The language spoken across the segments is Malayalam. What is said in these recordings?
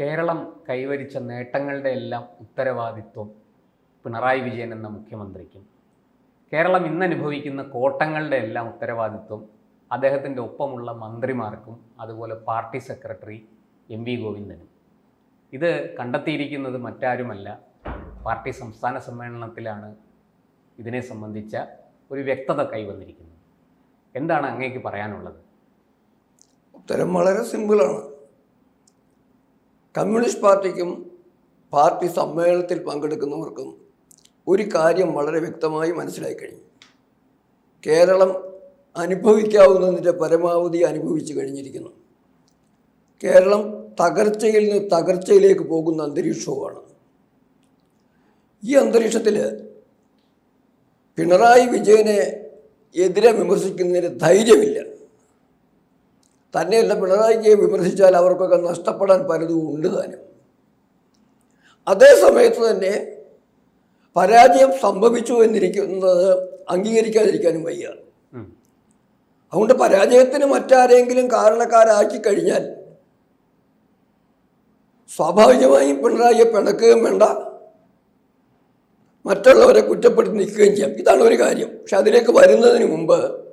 കേരളം കൈവരിച്ച നേട്ടങ്ങളുടെ എല്ലാം ഉത്തരവാദിത്വം പിണറായി വിജയൻ എന്ന മുഖ്യമന്ത്രിക്കും. കേരളം ഇന്ന് അനുഭവിക്കുന്ന കോട്ടങ്ങളുടെ എല്ലാം ഉത്തരവാദിത്വം അദ്ദേഹത്തിന്റെ ഒപ്പമുള്ള മന്ത്രിമാർക്കും അതുപോലെ പാർട്ടി സെക്രട്ടറി എം വി ഗോവിന്ദനും. ഇത് കണ്ടെത്തിയിരിക്കുന്നത് മറ്റാരുമല്ല പാർട്ടി സംസ്ഥാന സമ്മേളനത്തിലാണ് ഇതിനെ സംബന്ധിച്ച ഒരു വ്യക്തത കൈവന്നിരിക്കുന്നത്. എന്താണ് അങ്ങേക്ക് പറയാനുള്ളത്? ഉത്തരം വളരെ സിമ്പിളാണ്. കമ്മ്യൂണിസ്റ്റ് പാർട്ടിക്കും പാർട്ടി സമ്മേളനത്തിൽ പങ്കെടുക്കുന്നവർക്കും ഒരു കാര്യം വളരെ വ്യക്തമായി മനസ്സിലായി കഴിഞ്ഞു. കേരളം അനുഭവിക്കാവുന്നതിന്റെ പരമാവധി അനുഭവിച്ചു കഴിഞ്ഞിരിക്കുന്നു. കേരളം തകർച്ചയിൽ നിന്ന് തകർച്ചയിലേക്ക് പോകുന്ന അന്തരീക്ഷവുമാണ്. ഈ അന്തരീക്ഷത്തിൽ പിണറായി വിജയനെ എതിരെ വിമർശിക്കുന്നതിന് ധൈര്യമില്ല. തന്നെയല്ല പിണറായിയെ വിമർശിച്ചാൽ അവർക്കൊക്കെ നഷ്ടപ്പെടാൻ പലതും ഉണ്ട് താനും അതേ സമയത്ത് തന്നെ പരാജയം സംഭവിച്ചു എന്നിരിക്കുന്നത് അംഗീകരിക്കാതിരിക്കാനും വയ്യ. അതുകൊണ്ട് പരാജയത്തിന് മറ്റാരെങ്കിലും കാരണക്കാരാക്കി കഴിഞ്ഞാൽ സ്വാഭാവികമായും പിണറായിയെ പിണക്കുകയും വേണ്ട. മറ്റുള്ളവരെ കുറ്റപ്പെടുത്തി നിൽക്കുകയും ചെയ്യാം. ഇതാണ് ഒരു കാര്യം. പക്ഷെ അതിലേക്ക് വരുന്നതിന് മുമ്പ്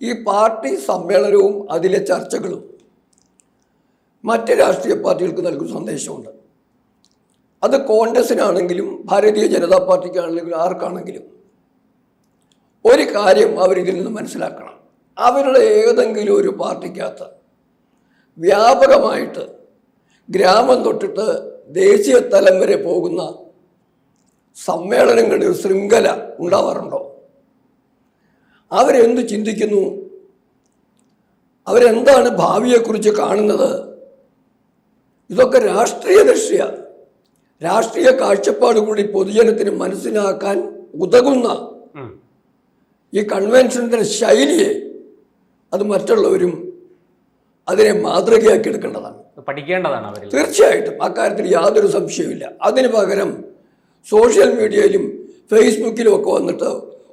ഈ പാർട്ടി സമ്മേളനവും അതിലെ ചർച്ചകളും മറ്റ് രാഷ്ട്രീയ പാർട്ടികൾക്ക് നൽകുന്ന സന്ദേശമുണ്ട്. അത് കോൺഗ്രസിനാണെങ്കിലും ഭാരതീയ ജനതാ പാർട്ടിക്കാണെങ്കിലും ആർക്കാണെങ്കിലും ഒരു കാര്യം അവരിതിൽ നിന്ന് മനസ്സിലാക്കണം. അവരുടെ ഏതെങ്കിലും ഒരു പാർട്ടിക്കകത്ത് വ്യാപകമായിട്ട് ഗ്രാമം തൊട്ടിട്ട് ദേശീയ തലം വരെ പോകുന്ന സമ്മേളനങ്ങളുടെ ഒരു ശൃംഖല ഉണ്ടാവാറുണ്ടോ? അവരെന്ത് ചിന്തിക്കുന്നു? അവരെന്താണ് ഭാവിയെക്കുറിച്ച് കാണുന്നത്? ഇതൊക്കെ രാഷ്ട്രീയ ദൃഷ്ടിയ രാഷ്ട്രീയ കാഴ്ചപ്പാട് കൂടി പൊതുജനത്തിന് മനസ്സിലാക്കാൻ ഉതകുന്ന ഈ കൺവെൻഷന്റെ ശൈലിയെ അത് മറ്റുള്ളവരും അതിനെ മാതൃകയാക്കി എടുക്കേണ്ടതാണ്. പഠിക്കേണ്ടതാണ് തീർച്ചയായിട്ടും. അക്കാര്യത്തിൽ യാതൊരു സംശയവുമില്ല. അതിന് പകരം സോഷ്യൽ മീഡിയയിലും ഫേസ്ബുക്കിലും ഒക്കെ വന്നിട്ട്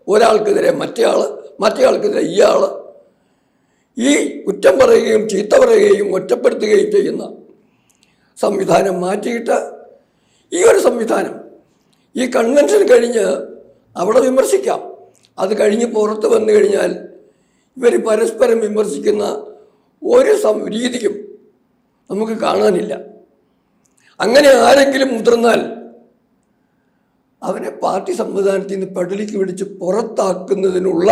ഒരാൾക്കെതിരെ മറ്റേയാൾ മറ്റേയാൾക്കെതിരെ ഇയാൾ ഈ കുറ്റം പറയുകയും ചീത്ത പറയുകയും ഒറ്റപ്പെടുത്തുകയും ചെയ്യുന്ന സംവിധാനം മാറ്റിയിട്ട് ഈ ഒരു സംവിധാനം ഈ കൺവെൻഷൻ കഴിഞ്ഞ് അവിടെ വിമർശിക്കാം. അത് കഴിഞ്ഞ് പുറത്ത് വന്നു കഴിഞ്ഞാൽ ഇവർ പരസ്പരം വിമർശിക്കുന്ന ഒരു രീതിയും നമുക്ക് കാണാനില്ല. അങ്ങനെ ആരെങ്കിലും മുതിർന്നാൽ അവനെ പാർട്ടി സംവിധാനത്തിൽ നിന്ന് പടലിക്ക് പിടിച്ച് പുറത്താക്കുന്നതിനുള്ള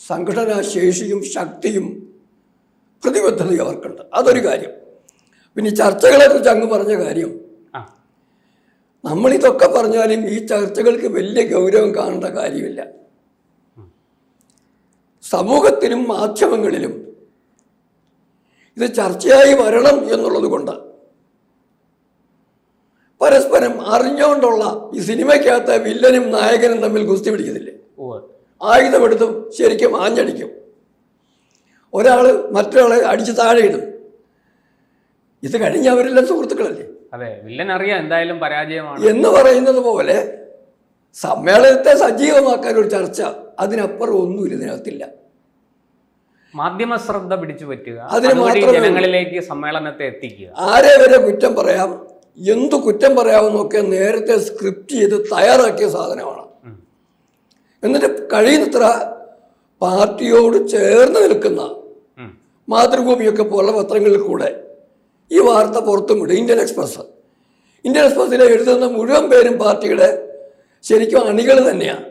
സംഘടനാ ശേഷിയും ശക്തിയും പ്രതിബദ്ധതയും അവർക്കുണ്ട്. അതൊരു കാര്യം. പിന്നെ ചർച്ചകളെ കുറിച്ച് അങ്ങ് പറഞ്ഞ കാര്യം നമ്മളിതൊക്കെ പറഞ്ഞാലും ഈ ചർച്ചകൾക്ക് വലിയ ഗൗരവം കാണേണ്ട കാര്യമില്ല. സമൂഹത്തിലും മാധ്യമങ്ങളിലും ഇത് ചർച്ചയായി വരണം എന്നുള്ളത് കൊണ്ട് പരസ്പരം അറിഞ്ഞുകൊണ്ടുള്ള ഈ സിനിമയ്ക്കകത്ത് വില്ലനും നായകനും തമ്മിൽ ഗുസ്തി പിടിക്കുന്നില്ലേ ആയുധമെടുത്തും ശരിക്കും ആഞ്ഞടിക്കും. ഒരാൾ മറ്റൊരാളെ അടിച്ച് താഴെയിടും ഇത് കഴിഞ്ഞ അവരെല്ലാം സുഹൃത്തുക്കളല്ലേ? അതെ വില്ലൻ അറിയാം എന്തായാലും പരാജയമാണ്. എന്ന് പറയുന്നത് പോലെ സമ്മേളനത്തെ സജീവമാക്കാൻ ഒരു ചർച്ച അതിനപ്പുറം ഒന്നും ഇതിനകത്തില്ല. മാധ്യമ ശ്രദ്ധ പിടിച്ചു പറ്റുക. അതിന് ജനങ്ങളിലേക്ക് സമ്മേളനത്തെ എത്തിക്കുക. ആരെ വരെ കുറ്റം പറയാം എന്തു കുറ്റം പറയാമെന്നൊക്കെ നേരത്തെ സ്ക്രിപ്റ്റ് ചെയ്ത് തയ്യാറാക്കിയ സാധനമാണ്. എന്നിട്ട് കഴിയുന്നത്ര പാർട്ടിയോട് ചേർന്ന് നിൽക്കുന്ന മാതൃഭൂമിയൊക്കെ പോലുള്ള പത്രങ്ങളിൽ കൂടെ ഈ വാർത്ത പുറത്തും വിടും. Indian express. ഇന്ത്യൻ എക്സ്പ്രസ്സിൽ എഴുതുന്ന മുഴുവൻ പേരും പാർട്ടിയുടെ ശരിക്കും അണികൾ തന്നെയാണ്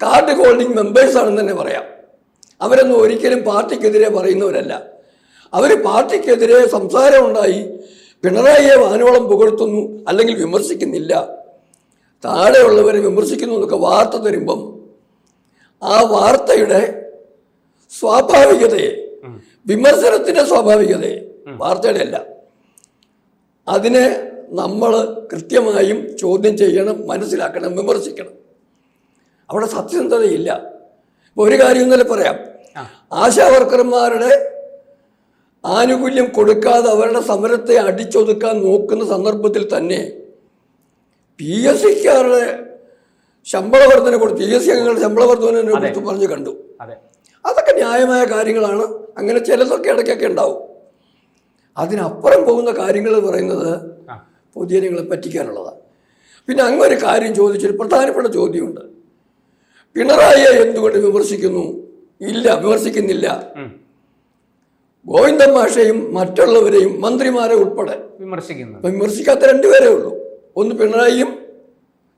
കാർഡ് ഹോൾഡിംഗ് മെമ്പേഴ്സ് ആണെന്ന് തന്നെ പറയാം. അവരൊന്നും ഒരിക്കലും പാർട്ടിക്കെതിരെ പറയുന്നവരല്ല. അവർ പാർട്ടിക്കെതിരെ സംസാരമുണ്ടായി പിണറായിയെ വാനോളം പുകഴ്ത്തുന്നു അല്ലെങ്കിൽ വിമർശിക്കുന്നില്ല. താഴെയുള്ളവരെ വിമർശിക്കുന്നു എന്നൊക്കെ വാർത്ത തരുമ്പം ആ വാർത്തയുടെ സ്വാഭാവികതയെ വിമർശനത്തിന്റെ സ്വാഭാവികതയെ വാർത്തയുടെ അല്ല. അതിനെ നമ്മൾ കൃത്യമായും ചോദ്യം ചെയ്യണം മനസ്സിലാക്കണം വിമർശിക്കണം. അവിടെ സത്യസന്ധതയില്ല. ഇപ്പോൾ ഒരു കാര്യം ഇന്നലെ പറയാം. ആശാവർക്കർമാരുടെ ആശാ വർക്കർമാരുടെ ആനുകൂല്യം കൊടുക്കാതെ അവരുടെ സമരത്തെ അടിച്ചൊതുക്കാൻ നോക്കുന്ന സന്ദർഭത്തിൽ തന്നെ പി എസ് സിക്കാരുടെ ശമ്പള വർധന കൊടുത്തു പി എസ് സി അംഗങ്ങളുടെ ശമ്പള വർധന കുറിച്ച് പറഞ്ഞു കണ്ടു. അതൊക്കെ ന്യായമായ കാര്യങ്ങളാണ്. അങ്ങനെ ചിലതൊക്കെ ഇടയ്ക്കൊക്കെ ഉണ്ടാവും. അതിനപ്പുറം പോകുന്ന കാര്യങ്ങൾ പറയുന്നത് പൊതുജനങ്ങളെ പറ്റിക്കാനുള്ളതാണ് പിന്നെ അങ്ങ് ഒരു കാര്യം ചോദിച്ചൊരു പ്രധാനപ്പെട്ട ചോദ്യമുണ്ട്. പിണറായിയെ എന്തുകൊണ്ട് വിമർശിക്കുന്നു? ഇല്ല വിമർശിക്കുന്നില്ല. ഗോവിന്ദൻ മാഷയും മറ്റുള്ളവരെയും മന്ത്രിമാരെ ഉൾപ്പെടെ വിമർശിക്കുന്നു. വിമർശിക്കാത്ത രണ്ടുപേരേ ഉള്ളൂ. ഒന്ന് പിണറായിയും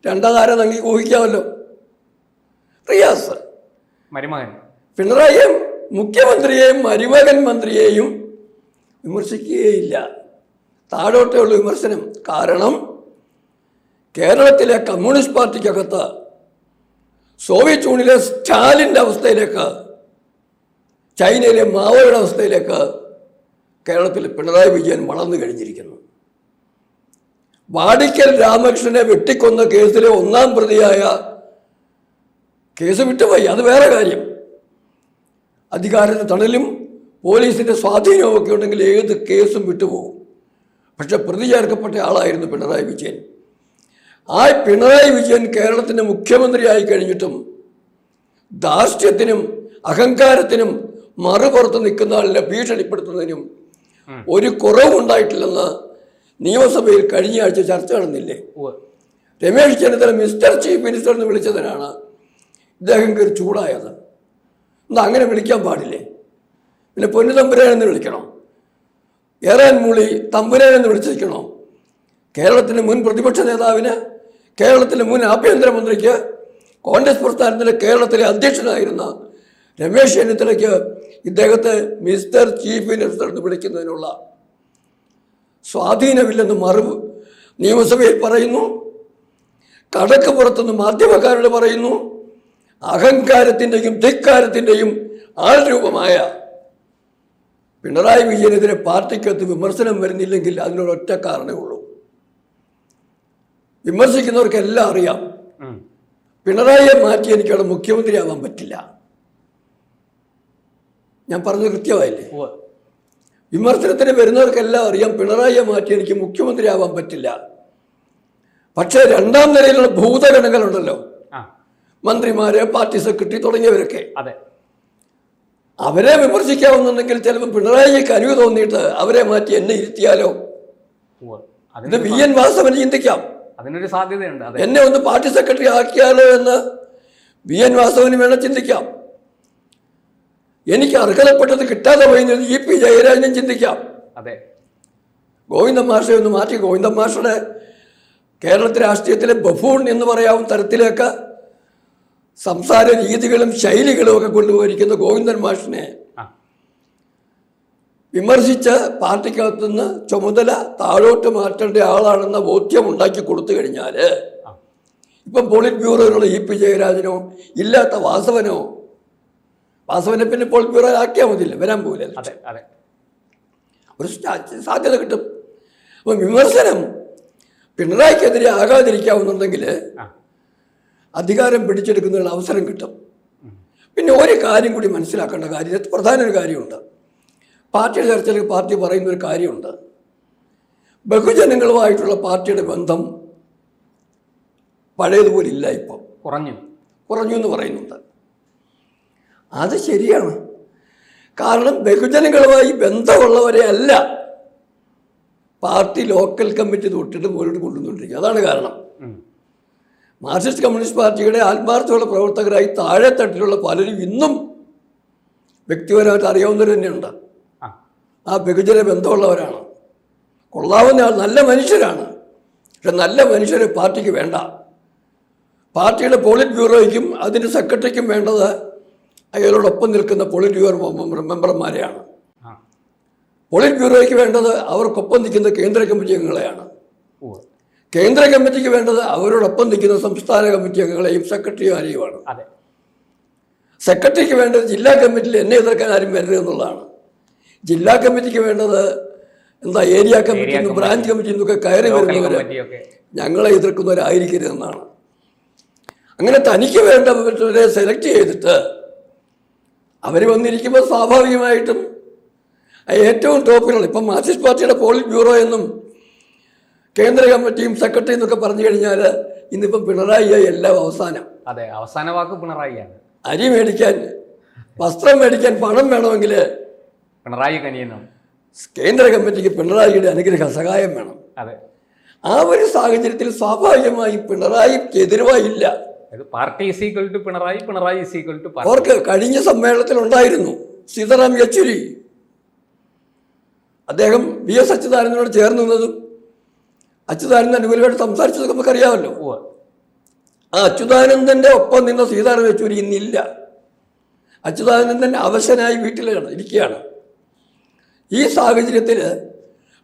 രണ്ടാതാരം തങ്ങി ഊഹിക്കാമല്ലോ റിയാസ്. മരുമകൻ. പിണറായിയും മുഖ്യമന്ത്രിയെയും മരുമകൻ മന്ത്രിയെയും വിമർശിക്കുകയില്ല. താഴോട്ടുള്ള വിമർശനം. കാരണം കേരളത്തിലെ കമ്മ്യൂണിസ്റ്റ് പാർട്ടിക്കകത്ത് സോവിയറ്റ് യൂണിയനിലെ സ്റ്റാലിന്റെ അവസ്ഥയിലേക്ക് ചൈനയിലെ മാവോയുടെ അവസ്ഥയിലേക്ക് കേരളത്തിൽ പിണറായി വിജയൻ വളർന്നു കഴിഞ്ഞിരിക്കുന്നു. വാടിക്കൽ രാമകൃഷ്ണനെ വെട്ടിക്കൊന്ന കേസിലെ ഒന്നാം പ്രതിയായ കേസ് വിട്ടുപോയി. അത് വേറെ കാര്യം. അധികാരത്തിന് തണലും പോലീസിന്റെ സ്വാധീനവും ഒക്കെ ഉണ്ടെങ്കിൽ ഏത് കേസും വിട്ടുപോകും. പക്ഷെ പ്രതി ചേർക്കപ്പെട്ട ആളായിരുന്നു പിണറായി വിജയൻ. ആ പിണറായി വിജയൻ കേരളത്തിന്റെ മുഖ്യമന്ത്രിയായി കഴിഞ്ഞിട്ടും ധാർഷ്ട്യത്തിനും അഹങ്കാരത്തിനും മറുപുറത്ത് നിൽക്കുന്ന ആളിനെ ഭീഷണിപ്പെടുത്തുന്നതിനും ഒരു കുറവുണ്ടായിട്ടില്ലെന്ന് നിയമസഭയിൽ കഴിഞ്ഞ ആഴ്ച ചർച്ച നടന്നില്ലേ. Ramesh Chennithala mister chief minister എന്ന് വിളിച്ചതിനാണ് ഇദ്ദേഹം കയറി ചൂടായത്. എന്താ അങ്ങനെ വിളിക്കാൻ പാടില്ലേ? പിന്നെ പൊന്നു തമ്പുരാൻ എന്ന് വിളിക്കണോ? ഏറാൻ മൂളി തമ്പുരാൻ എന്ന് വിളിച്ചിരിക്കണോ? കേരളത്തിന്റെ മുൻ പ്രതിപക്ഷ നേതാവിന് കേരളത്തിന്റെ മുൻ ആഭ്യന്തരമന്ത്രിക്ക് കോൺഗ്രസ് പ്രസ്ഥാനത്തിലെ കേരളത്തിലെ അധ്യക്ഷനായിരുന്ന രമേശ് ചെന്നിത്തലയ്ക്ക് ഇദ്ദേഹത്തെ മിസ്റ്റർ ചീഫ് മിനിസ്റ്റർ എന്ന് വിളിക്കുന്നതിനുള്ള സ്വാധീനമില്ലെന്ന് മറവ് നിയമസഭയിൽ പറയുന്നു. കടക്ക് പുറത്തുനിന്ന് മാധ്യമക്കാരോട് പറയുന്നു. അഹങ്കാരത്തിന്റെയും ധിക്കാരത്തിന്റെയും ആൾരൂപമായ പിണറായി വിജയനെതിരെ പാർട്ടിക്കകത്ത് വിമർശനം വരുന്നില്ലെങ്കിൽ അതിനൊരൊറ്റ കാരണമേ ഉള്ളൂ. വിമർശിക്കുന്നവർക്കെല്ലാം അറിയാം. പിണറായിയെ മാറ്റി എനിക്കവിടെ മുഖ്യമന്ത്രിയാവാൻ പറ്റില്ല. ഞാൻ പറഞ്ഞത് കൃത്യമായില്ലേ. വിമർശനത്തിന് വരുന്നവർക്കെല്ലാം അറിയാം പിണറായിയെ മാറ്റി എനിക്ക് മുഖ്യമന്ത്രിയാവാൻ പറ്റില്ല. പക്ഷേ രണ്ടാം നിലയിലുള്ള ഭൂതഗണങ്ങളുണ്ടല്ലോ. ഉണ്ടല്ലോ മന്ത്രിമാര് പാർട്ടി സെക്രട്ടറി തുടങ്ങിയവരൊക്കെ. അവരെ വിമർശിക്കാവുന്നുണ്ടെങ്കിൽ ചിലപ്പോൾ പിണറായിക്ക് അനുവ് തോന്നിയിട്ട് അവരെ മാറ്റി എന്നെ ഇരുത്തിയാലോ. ഇത് വി എൻ വാസവന് ചിന്തിക്കാം. അതിനൊരു സാധ്യതയുണ്ട് എന്നെ ഒന്ന് പാർട്ടി സെക്രട്ടറി ആക്കിയാലോ എന്ന് വി എൻ വാസവന് വേണം ചിന്തിക്കാം. എനിക്ക് അർഹതപ്പെട്ടത് കിട്ടാതെ പോയിരുന്നത് ഇ പി ജയരാജനും ചിന്തിക്കാം. അതെ. ഗോവിന്ദൻ മാഷെ ഒന്ന് മാറ്റി. ഗോവിന്ദൻ മാഷയുടെ കേരളത്തിലെ രാഷ്ട്രീയത്തിലെ ബഫൂൺ എന്ന് പറയാവുന്ന തരത്തിലേക്ക് സംസാര രീതികളും ശൈലികളും ഒക്കെ കൊണ്ടുപോയിരിക്കുന്ന ഗോവിന്ദൻ മാഷിനെ വിമർശിച്ച് പാർട്ടിക്കകത്തുനിന്ന് ചുമതല താഴോട്ട് മാറ്റേണ്ട ആളാണെന്ന ബോധ്യം ഉണ്ടാക്കി കൊടുത്തു കഴിഞ്ഞാൽ ഇപ്പം പോളിറ്റ് ബ്യൂറോയിലുള്ള ഇ പി ജയരാജനോ ഇല്ലാത്ത വാസവനോ വാസവനെ പിന്നെ പോളിറ്റ് ബ്യൂറോ ആക്കിയാൽ മതിയില്ല വരാൻ പോകില്ല അതെ അതെ. ഒരു സാധ്യത കിട്ടും. അപ്പം വിമർശനം പിണറായിക്കെതിരെ ആകാതിരിക്കാവുന്നുണ്ടെങ്കിൽ അധികാരം പിടിച്ചെടുക്കുന്നതിനുള്ള അവസരം കിട്ടും. പിന്നെ ഒരു കാര്യം കൂടി മനസ്സിലാക്കേണ്ട കാര്യം പ്രധാന ഒരു കാര്യമുണ്ട്. പാർട്ടിയുടെ ചർച്ചയിൽ പാർട്ടി പറയുന്ന ഒരു കാര്യമുണ്ട്. ബഹുജനങ്ങളുമായിട്ടുള്ള പാർട്ടിയുടെ ബന്ധം പഴയതുപോലെ ഇല്ല ഇപ്പം. കുറഞ്ഞു. കുറഞ്ഞു എന്ന് പറയുന്നുണ്ട്. അത് ശരിയാണ്. കാരണം ബഹുജനങ്ങളുമായി ബന്ധമുള്ളവരെ അല്ല പാർട്ടി ലോക്കൽ കമ്മിറ്റി തൊട്ടിട്ട് മുന്നോട്ട് കൊണ്ടുവന്നുകൊണ്ടിരിക്കുക. അതാണ് കാരണം. മാർക്സിസ്റ്റ് കമ്മ്യൂണിസ്റ്റ് പാർട്ടിയുടെ ആത്മാർത്ഥമുള്ള പ്രവർത്തകരായി താഴെ തട്ടിലുള്ള പലരും ഇന്നും വ്യക്തിപരമായിട്ട് അറിയാവുന്നവർ തന്നെയുണ്ട്. ആ. ആ ബഹുജന ബന്ധമുള്ളവരാണ്. കൊള്ളാവുന്ന ആൾ നല്ല മനുഷ്യരാണ്. പക്ഷെ നല്ല മനുഷ്യരെ പാർട്ടിക്ക് വേണ്ട. പാർട്ടിയുടെ പോളിറ്റ് ബ്യൂറോയ്ക്കും അതിന്റെ സെക്രട്ടറിക്കും വേണ്ടത് അയാളോടൊപ്പം നിൽക്കുന്ന പോളിറ്റ് ബ്യൂറോ മെമ്പർമാരെയാണ്. പൊളിറ്റ് ബ്യൂറോയ്ക്ക് വേണ്ടത് അവർക്കൊപ്പം നിൽക്കുന്ന കേന്ദ്ര കമ്മിറ്റി അംഗങ്ങളെയാണ്. കേന്ദ്ര കമ്മിറ്റിക്ക് വേണ്ടത് അവരോടൊപ്പം നിൽക്കുന്ന സംസ്ഥാന കമ്മിറ്റി അംഗങ്ങളെയും സെക്രട്ടറിമാരെയുമാണ്. സെക്രട്ടറിക്ക് വേണ്ടത് ജില്ലാ കമ്മിറ്റിയിൽ എന്നെ എതിർക്കാൻ ആരും വരരുത് എന്നുള്ളതാണ്. ജില്ലാ കമ്മിറ്റിക്ക് വേണ്ടത് എന്താ ഏരിയ കമ്മിറ്റി. ബ്രാഞ്ച് കമ്മിറ്റി എന്നൊക്കെ കയറി വരുന്നവർ ഞങ്ങളെ എതിർക്കുന്നവരായിരിക്കരുതെന്നാണ്. അങ്ങനെ തനിക്ക് വേണ്ടവരെ സെലക്ട് ചെയ്തിട്ട് അവർ വന്നിരിക്കുമ്പോൾ സ്വാഭാവികമായിട്ടും ഏറ്റവും ടോപ്പിലുള്ള ഇപ്പം മാർക്സിസ്റ്റ് പാർട്ടിയുടെ പോളിറ്റ് ബ്യൂറോ എന്നും കേന്ദ്ര കമ്മിറ്റിയും സെക്രട്ടറി എന്നൊക്കെ പറഞ്ഞു കഴിഞ്ഞാൽ ഇന്നിപ്പം പിണറായിയായി എല്ലാം അവസാനം. അതെ അവസാന വാക്ക് പിണറായിയാണ്. അരി മേടിക്കാൻ വസ്ത്രം മേടിക്കാൻ പണം വേണമെങ്കിൽ പിണറായി കനിയനും കേന്ദ്ര കമ്മിറ്റിക്ക് പിണറായിയുടെ അനുഗ്രഹ സഹായം വേണം. അതെ. ആ ഒരു സാഹചര്യത്തിൽ സ്വാഭാവികമായി പിണറായിക്ക് എതിരുവായില്ല party is equal to Pinarayi Pinarayi is equal to അവർക്ക് കഴിഞ്ഞ സമ്മേളനത്തിൽ ഉണ്ടായിരുന്നു സീതാറാം യെച്ചൂരി. അദ്ദേഹം വി എസ് അച്യുതാനന്ദനോട് ചേർന്ന് നിന്നതും അച്യുതാനന്ദൻ അനുകൂലമായിട്ട് സംസാരിച്ചത് നമുക്കറിയാമല്ലോ. ആ അച്യുതാനന്ദന്റെ ഒപ്പം നിന്ന സീതാറാം യെച്ചൂരി ഇന്നില്ല. അച്യുതാനന്ദൻ അവശനായി വീട്ടിലാണ് ഇരിക്കുകയാണ്. ഈ സാഹചര്യത്തിൽ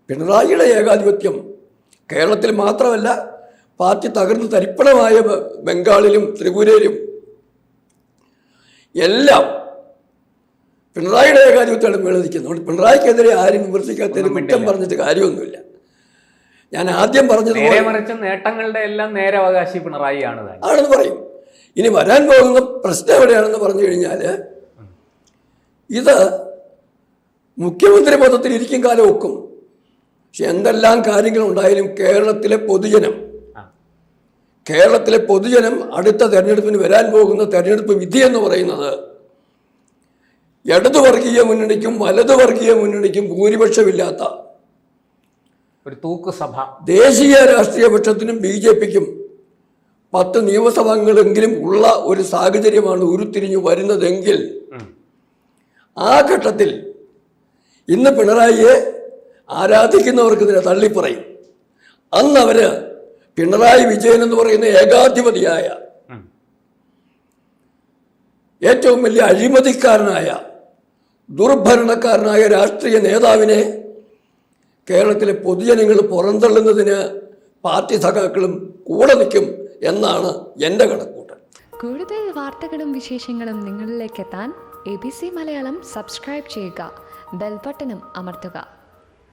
പിണറായിയുടെ ഏകാധിപത്യം കേരളത്തിൽ മാത്രമല്ല പാർട്ടി തകർന്ന് തരിപ്പണമായ ബംഗാളിലും ത്രിപുരയിലും എല്ലാം പിണറായിയുടെ ഏകാധിപത്യമാണ് മേളിരിക്കുന്നത് അതുകൊണ്ട് പിണറായിക്കെതിരെ ആരും വിമർശിക്കാത്തതിന് കുറ്റം പറഞ്ഞിട്ട് കാര്യമൊന്നുമില്ല. ഞാൻ ആദ്യം പറഞ്ഞത് മറിച്ച് നേട്ടങ്ങളുടെ എല്ലാം നേരെ അവകാശി പിണറായിയാണ് ആണ് ആണെന്ന് പറയും. ഇനി വരാൻ പോകുന്ന പ്രശ്നം എവിടെയാണെന്ന് പറഞ്ഞു കഴിഞ്ഞാൽ ഇത് മുഖ്യമന്ത്രി പദത്തിൽ ഇരിക്കും കാലം ഒക്കും. പക്ഷെ എന്തെല്ലാം കാര്യങ്ങളുണ്ടായാലും കേരളത്തിലെ പൊതുജനം. കേരളത്തിലെ പൊതുജനം അടുത്ത തെരഞ്ഞെടുപ്പിന് വരാൻ പോകുന്ന തെരഞ്ഞെടുപ്പ് വിധി എന്ന് പറയുന്നത് ഇടതു വർഗീയ മുന്നണിക്കും വലതു വർഗീയ മുന്നണിക്കും ഭൂരിപക്ഷമില്ലാത്ത ഒരു തൂക്കുസഭ ദേശീയ രാഷ്ട്രീയ പക്ഷത്തിനും ബി ജെ പിക്കും പത്ത് നിയമസഭകളെങ്കിലും ഉള്ള ഒരു സാഹചര്യമാണ് ഉരുത്തിരിഞ്ഞു വരുന്നതെങ്കിൽ ആ ഘട്ടത്തിൽ ഇന്ന് പിണറായിയെ ആരാധിക്കുന്നവർക്ക് ഇതിനെ തള്ളിപ്പറയും. അന്ന് അവർ പിണറായി വിജയൻ എന്ന് പറയുന്ന ഏകാധിപതിയായ. ഏറ്റവും വലിയ അഴിമതിക്കാരനായ ദുർഭരണക്കാരനായ രാഷ്ട്രീയ നേതാവിനെ കേരളത്തിലെ പൊതുജനങ്ങൾ പുറന്തള്ളുന്നതിന് പാർട്ടി സഖാക്കളും കൂടെ നിൽക്കും എന്നാണ് എന്റെ കണക്കൂട്ടൽ കൂടുതൽ വാർത്തകളും വിശേഷങ്ങളും നിങ്ങളിലേക്ക് എത്താൻ A B C Malayalam subscribe ചെയ്യുക ബെൽബട്ടനും അമർത്തുക